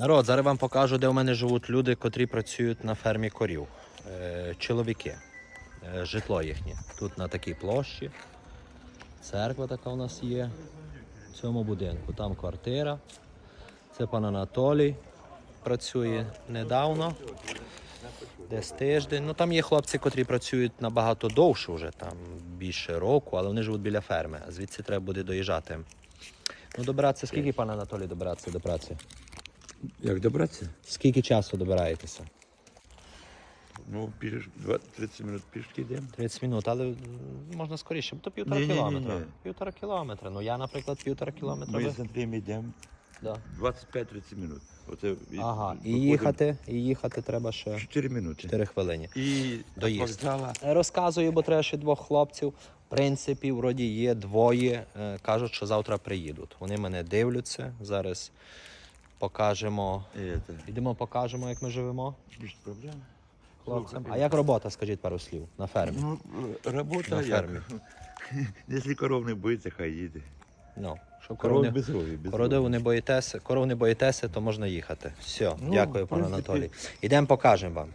Народ, зараз вам покажу, де у мене живуть люди, котрі працюють на фермі корів. Е, чоловіки. Е, житло їхнє. Тут на такій площі. Церква така у нас є. В цьому будинку. Там квартира. Це пан Анатолій. Працює недавно. Десь тиждень. Ну там є хлопці, котрі працюють набагато довше вже, там більше року, але вони живуть біля ферми. Звідси треба буде доїжджати. Ну, добиратися, скільки пан Анатолій добиратися до праці? Як добратися? Скільки часу добираєтеся? Ну, піш, 20, 30 минут пішки йдемо. 30 минут, але можна скоріше, бо то півтора кілометра. Півтора кілометра. Ну я, наприклад, півтора кілометра. Ми би- з Андрієм йдемо Да. 25-30 минут. Оце і- Ага, і виходимо їхати, і їхати треба ще 4 минути. 4 хвилини. І Доїзд. вокзала. Е, Розказую, бо треба ще двох хлопців. В принципі, вроді є двоє. е, Кажуть, що завтра приїдуть. Вони мене дивляться. Зараз покажемо. Йдемо, покажемо, як ми живемо без проблем. хлопцям. А як робота, скажіть пару слів на фермі? Ну, робота На як? фермі. Якщо коров не боїться, хай їде. Ну, що Коров не, без рові, без корову не боїтеся, коров не боїтеся, то можна їхати. Все, Ну, дякую, в пане принципі- Анатолій. Ідемо покажемо вам.